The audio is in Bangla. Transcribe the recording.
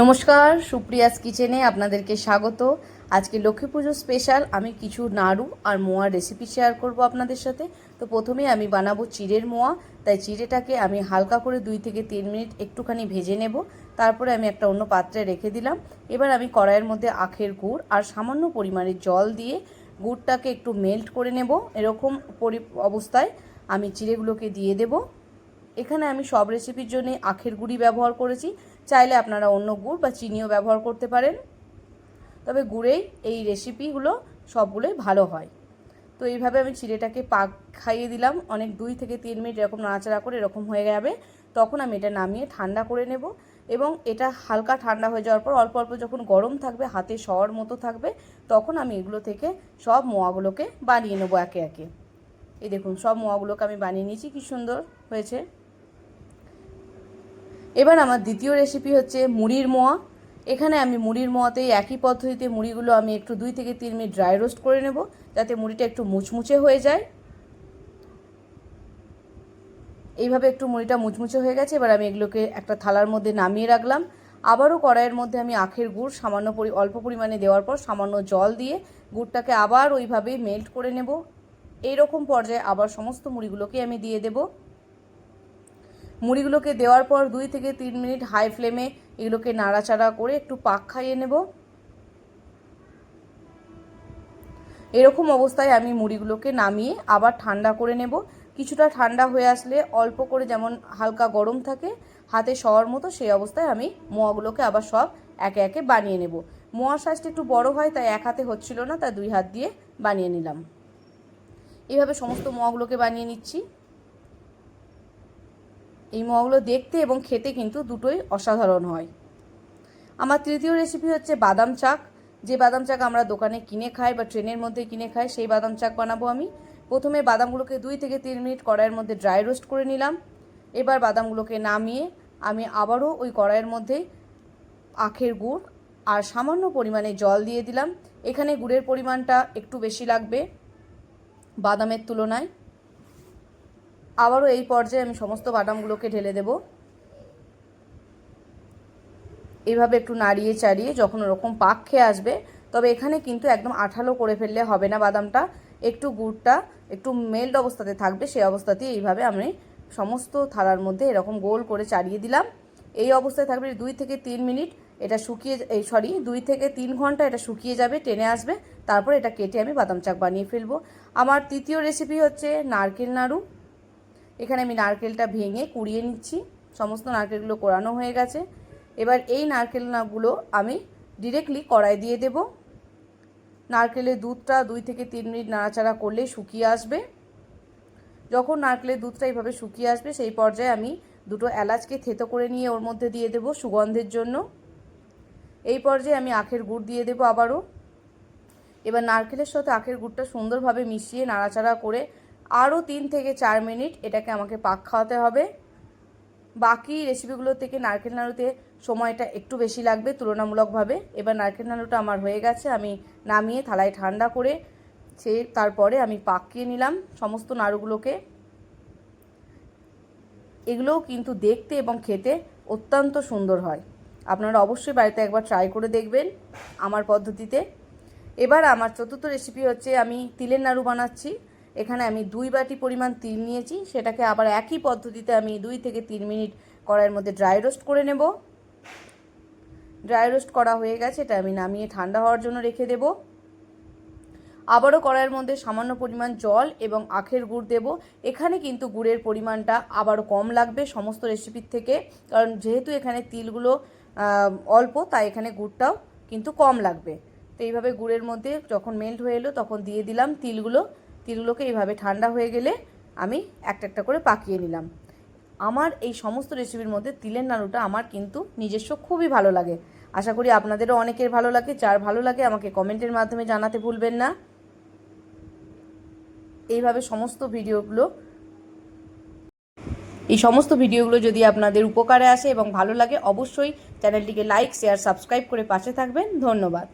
নমস্কার, সুপ্রিয়াস কিচেনে আপনাদেরকে স্বাগত। আজকে লক্ষ্মী পুজো স্পেশাল, আমি কিছু নাড়ু আর মোয়ার রেসিপি শেয়ার করব আপনাদের সাথে। তো প্রথমে আমি বানাবো চিড়ের মোয়া, তাই চিড়েটাকে আমি হালকা করে দুই থেকে তিন মিনিট একটুখানি ভেজে নেব। তারপরে আমি একটা অন্য পাত্রে রেখে দিলাম। এবার আমি কড়াইয়ের মধ্যে আখের গুড় আর সামান্য পরিমাণে জল দিয়ে গুড়টাকে একটু মেল্ট করে নেব। এরকম পরি অবস্থায় আমি চিড়েগুলোকে দিয়ে দেবো। এখানে আমি সব রেসিপির জন্য আখের গুঁড়ি ব্যবহার করেছি। চাইলে আপনারা অন্য গুড় বা চিনিও ব্যবহার করতে পারেন। তবে গুড়েই এই রেসিপিগুলো সবগুলোই ভালো হয়। তো এইভাবে আমি চিড়েটাকে পাক খাইয়ে দিলাম। অনেক দুই থেকে তিন মিনিট এরকম নাড়াচাড়া করে এরকম হয়ে যাবে। তখন আমি এটা নামিয়ে ঠান্ডা করে নেব এবং এটা হালকা ঠান্ডা হয়ে যাওয়ার পর অল্প অল্প যখন গরম থাকবে, হাতে শওয়ার মতো থাকবে, তখন আমি এগুলো থেকে সব মোয়াগুলোকে বানিয়ে নেব একে একে। এই দেখুন, সব মোয়াগুলোকে আমি বানিয়ে নিয়েছি। কি সুন্দর হয়েছে। এবার আমার দ্বিতীয় রেসিপি হচ্ছে মুড়ির মোয়া। এখানে আমি মুড়ির মোয়াতেই একই পদ্ধতিতে মুড়িগুলো আমি একটু দুই থেকে তিন মিনিট ড্রাই রোস্ট করে নেব, যাতে মুড়িটা একটু মুচমুচে হয়ে যায়। এইভাবে একটু মুড়িটা মুচমুচে হয়ে গেছে, এবার আমি এগুলোকে একটা থালার মধ্যে নামিয়ে রাখলাম। আবারও কড়াইয়ের মধ্যে আমি আখের গুড় সামান্য পরি, অল্প পরিমাণে দেওয়ার পর সামান্য জল দিয়ে গুড়টাকে আবার ওইভাবেই মেল্ট করে নেব। এইরকম পর্যায়ে আবার সমস্ত মুড়িগুলোকে আমি দিয়ে দেবো। মুড়িগুলোকে দেওয়ার পর দুই থেকে তিন মিনিট হাই ফ্লেমে এগুলোকে নাড়াচাড়া করে একটু পাক খাইয়ে নেব। এরকম অবস্থায় আমি মুড়িগুলোকে নামিয়ে আবার ঠান্ডা করে নেব। কিছুটা ঠান্ডা হয়ে আসলে অল্প করে যেমন হালকা গরম থাকে, হাতে শওয়ার মতো সেই অবস্থায় আমি মোয়াগুলোকে আবার সব একে একে বানিয়ে নেব। মোয়ার সাইজটা একটু বড় হয়, তাই এক হাতে হচ্ছিল না, তাই দুই হাত দিয়ে বানিয়ে নিলাম। এইভাবে সমস্ত মোয়াগুলোকে বানিয়ে নিচ্ছি। এই মোয়াগুলো দেখতে এবং খেতে কিন্তু দুটোই অসাধারণ হয়। আমার তৃতীয় রেসিপি হচ্ছে বাদাম চাক। যে বাদাম চাক আমরা দোকানে কিনে খাই বা ট্রেনের মধ্যে কিনে খাই, সেই বাদাম চাক বানাবো আমি। প্রথমে বাদামগুলোকে দুই থেকে তিন মিনিট কড়াইয়ের মধ্যে ড্রাই রোস্ট করে নিলাম। এবার বাদামগুলোকে নামিয়ে আমি আবারও ওই কড়াইয়ের মধ্যে আখের গুড় আর সামান্য পরিমাণে জল দিয়ে দিলাম। এখানে গুড়ের পরিমাণটা একটু বেশি লাগবে বাদামের তুলনায়। আবারও এই পর্যায়ে আমি সমস্ত বাদামগুলোকে ঢেলে দেব। এইভাবে একটু নাড়িয়ে চাড়িয়ে যখন ওরকম পাক খেয়ে আসবে, তবে এখানে কিন্তু একদম আঠালো করে ফেললে হবে না বাদামটা। একটু গুড়টা, একটু মেল্ট অবস্থাতে থাকবে, সেই অবস্থাতেই এইভাবে আমি সমস্ত থালার মধ্যে এরকম গোল করে চাড়িয়ে দিলাম। এই অবস্থায় থাকবে দুই থেকে তিন মিনিট, এটা শুকিয়ে এই সরি, দুই থেকে তিন ঘণ্টা এটা শুকিয়ে যাবে, টেনে আসবে, তারপর এটা কেটে আমি বাদাম চাক বানিয়ে ফেলব। আমার তৃতীয় রেসিপি হচ্ছে নারকেল নাড়ু। এখানে আমি নারকেলটা ভেঙে কুড়িয়ে নিচ্ছি। সমস্ত নারকেলগুলো কোরানো হয়ে গেছে। এবার এই নারকেলগুলো আমি ডিরেক্টলি কড়াই দিয়ে দেব। নারকেলের দুধটা দুই থেকে তিন মিনিট নাড়াচাড়া করলে শুকিয়ে আসবে। যখন নারকেলের দুধটা এইভাবে শুকিয়ে আসবে, সেই পর্যায়ে আমি দুটো এলাচকে থেতো করে নিয়ে ওর মধ্যে দিয়ে দেব সুগন্ধের জন্য। এই পর্যায়ে আমি আখের গুড় দিয়ে দেবো আবারও। এবার নারকেলের সাথে আখের গুড়টা সুন্দরভাবে মিশিয়ে নাড়াচাড়া করে আরও তিন থেকে চার মিনিট এটাকে আমাকে পাক খাওয়াতে হবে। বাকি রেসিপিগুলো থেকে নারকেল নাড়ুতে সময়টা একটু বেশি লাগবে তুলনামূলকভাবে। এবার নারকেল নাড়ুটা আমার হয়ে গেছে, আমি নামিয়ে থালায় ঠান্ডা করে সে তারপরে আমি পাকিয়ে নিলাম সমস্ত নাড়ুগুলোকে। এগুলোও কিন্তু দেখতে এবং খেতে অত্যন্ত সুন্দর হয়। আপনারা অবশ্যই বাড়িতে একবার ট্রাই করে দেখবেন আমার পদ্ধতিতে। এবার আমার চতুর্থ রেসিপি হচ্ছে আমি তিলের নাড়ু বানাচ্ছি। এখানে আমি দুই বাটি পরিমাণ তিল নিয়েছি, সেটাকে আবার একই পদ্ধতিতে আমি দুই থেকে তিন মিনিট কড়াইয়ের মধ্যে ড্রাই রোস্ট করে নেব। ড্রাই রোস্ট করা হয়ে গেছে, এটা আমি নামিয়ে ঠান্ডা হওয়ার জন্য রেখে দেব। আবারও কড়াইয়ের মধ্যে সামান্য পরিমাণ জল এবং আখের গুড় দেব। এখানে কিন্তু গুড়ের পরিমাণটা আবারও কম লাগবে সমস্ত রেসিপির থেকে, কারণ যেহেতু এখানে তিলগুলো অল্প, তাই এখানে গুড়টাও কিন্তু কম লাগবে। তো এইভাবে গুড়ের মধ্যে যখন মেল্ট হয়ে এলো, তখন দিয়ে দিলাম তিলগুলো। তিলগুলোকে এইভাবে ঠান্ডা হয়ে গেলে আমি একটা একটা করে পাকিয়ে নিলাম। আমার এই সমস্ত রেসিপির মধ্যে তিলের নাড়ুটা আমার কিন্তু নিজস্ব খুবই ভালো লাগে। আশা করি আপনাদেরও অনেকের ভালো লাগে, যার ভালো লাগে আমাকে কমেন্টের মাধ্যমে জানাতে ভুলবেন না। এইভাবে সমস্ত ভিডিওগুলো, এই সমস্ত ভিডিওগুলো যদি আপনাদের উপকারে আসে এবং ভালো লাগে, অবশ্যই চ্যানেলটিকে লাইক শেয়ার সাবস্ক্রাইব করে পাশে থাকবেন। ধন্যবাদ।